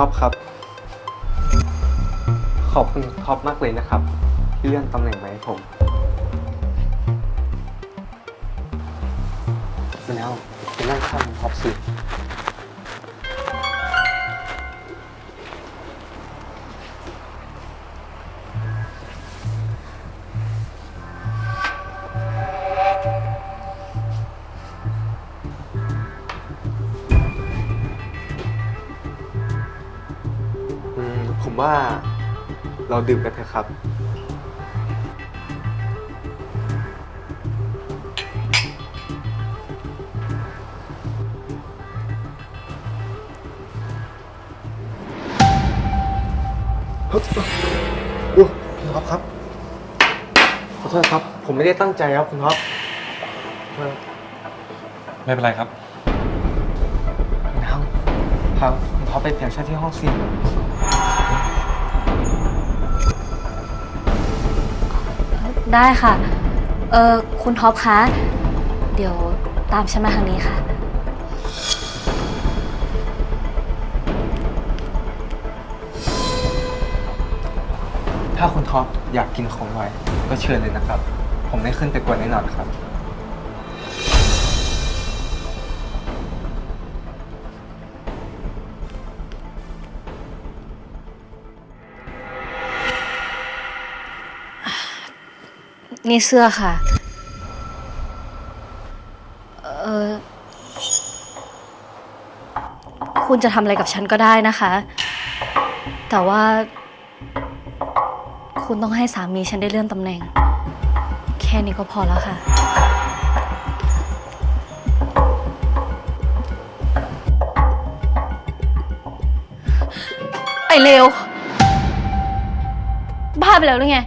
ท็อปครับ ขอบคุณท็อปมากเลยนะครับที่เลื่อนตำแหน่งมาให้ผมแล้วไปนั่งข้างท็อปสิ ว่าเราดื่มกันเถอะครับ เฮ้ยโอ้คุณท็อปครับ ขอโทษครับ ผมไม่ได้ตั้งใจครับคุณท็อปเออไม่เป็นไรครับ น้ำพาคุณท็อปไปเปลี่ยนเสื้อที่ห้องสิ ได้ค่ะ เออคุณท็อปคะ เดี๋ยวตามฉันมาทางนี้ค่ะ ถ้าคุณท็อปอยากกินของไวก็เชิญเลยนะครับ ผมไม่ขึ้นไปกวนแน่นอนครับ นี่เสื้อค่ะ เออคุณจะทำอะไรกับฉันก็ได้นะคะ แต่ว่า คุณต้องให้สามีฉันได้เลื่อนตำแหน่ง แค่นี้ก็พอแล้วค่ะ ไอเลวบ้าไปแล้วหรือไง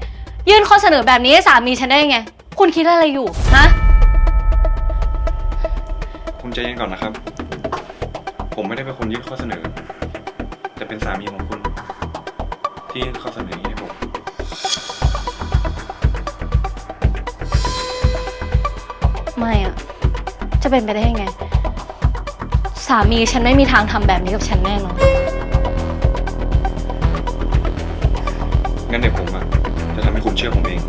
ยื่นข้อเสนอแบบนี้ให้สามีฉันได้ยังไง คุณคิดอะไรอยู่ ฮะ คุณใจเย็นก่อนนะครับ ผมไม่ได้เป็นคนยื่นข้อเสนอจะเป็นสามีของคุณ ที่ยื่นข้อเสนอนี้ให้ผม ไม่อะจะเป็นไปได้ยังไง สามีฉันไม่มีทางทำแบบนี้กับฉันแน่นอน งั้นเดี๋ยวผมอะ จะทำให้คุณเชื่อผมเอง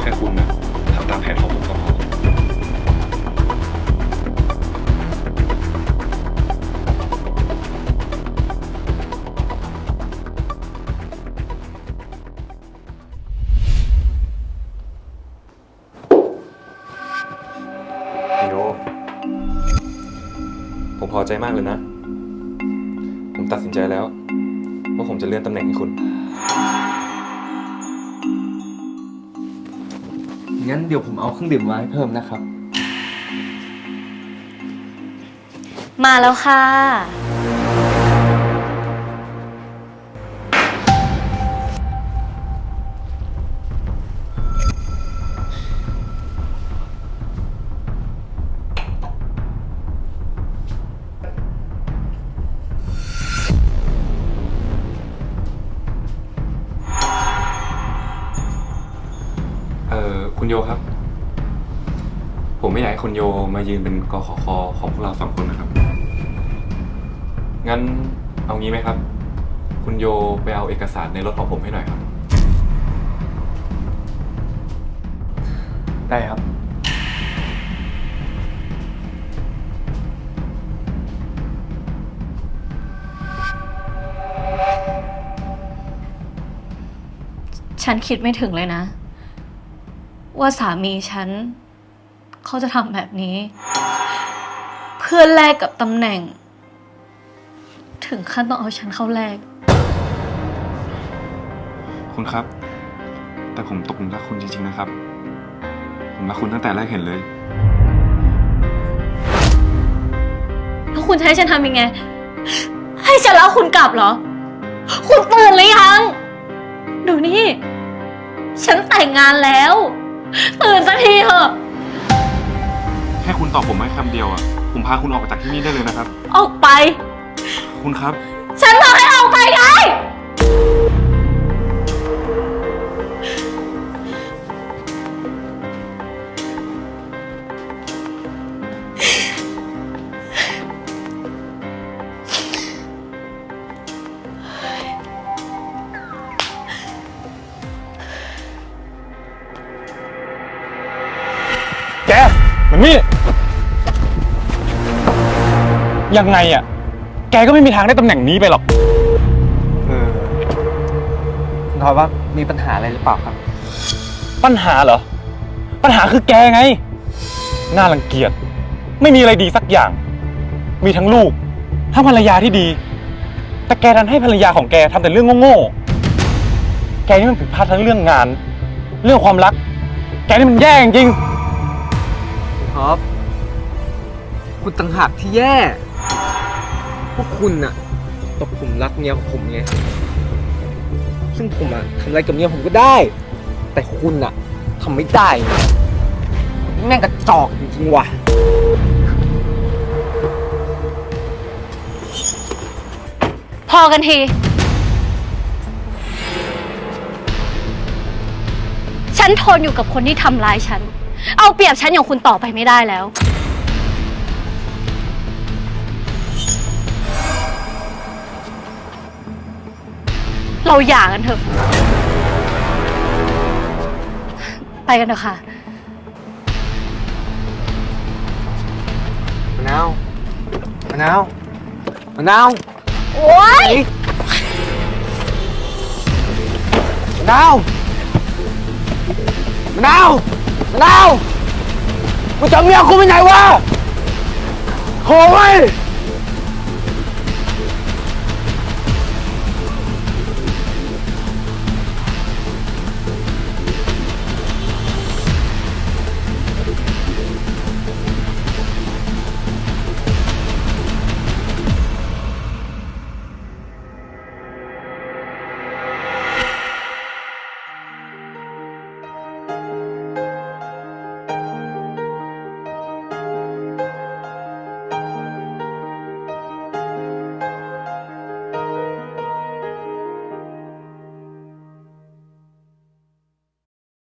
แค่คุณนะทำตามแผนของผมก็พอโยผมพอใจมากเลยนะ ผมตัดสินใจแล้ว ว่าผมจะเลื่อนตำแหน่งให้คุณ งั้นเดี๋ยวผมเอาเครื่องดื่มมาให้เพิ่มนะครับ มาแล้วค่ะ เอ่อคุณโยครับ ผมไม่อยากให้คุณโยมายืนเป็นกขคของพวกเราสองคนนะครับ งั้นเอางี้ไหมครับ คุณโยไปเอาเอกสารในรถของผมให้หน่อยครับ ได้ครับ ฉันคิดไม่ถึงเลยนะ ว่าสามีฉัน เขาจะทำแบบนี้ เพื่อแลกกับตำแหน่ง ถึงขั้นต้องเอาฉันเข้าแลกคุณครับ แต่ผมตกหลุมรักคุณจริงๆนะครับ ผมรักคุณตั้งแต่แรกเห็นเลย แล้วคุณจะให้ฉันทำยังไง ให้ฉันแล้วคุณกลับเหรอ คุณตื่นหรือยัง ดูนี่ ฉันแต่งงานแล้ว ตื่นสักทีเถอะ แค่คุณตอบผมไม่คำเดียวอะผมพาคุณออกจากที่นี่ได้เลยนะครับ ออกไป คุณครับ มันนี่ยังไงอะ แกก็ไม่มีทางได้ตำแหน่งนี้ไปหรอก เออคุณท็อปว่ามีปัญหาอะไรหรือเปล่าครับ ปัญหาเหรอ ปัญหาคือแกไง น่ารังเกียจ ไม่มีอะไรดีสักอย่าง มีทั้งลูก ทั้งภรรยาที่ดี แต่แกดันให้ภรรยาของแกทำแต่เรื่องโง่ๆ แกนี่มันผิดพลาดทั้งเรื่องงาน เรื่องความรัก แกนี่มันแย่จริง ท็อป คุณต่างหากที่แย่ พวกคุณน่ะตกกลุ่มรักเมียของผมไง ซึ่งผมอะทำอะไรกับเมียผมก็ได้ แต่คุณอะทำไม่ได้แม่งกระจอกจริงๆว่ะ พอกันที ฉันทนอยู่กับคนที่ทำร้ายฉัน เอาเปรียบฉันอย่างคุณต่อไปไม่ได้แล้ว เราหย่ากันเถอะ ไปกันเถอะค่ะ มะนาว มะนาว มะนาว โอ๊ย มะนาว มะนาว มะนาวมึงจะเมียกูไปไหนวะโอ้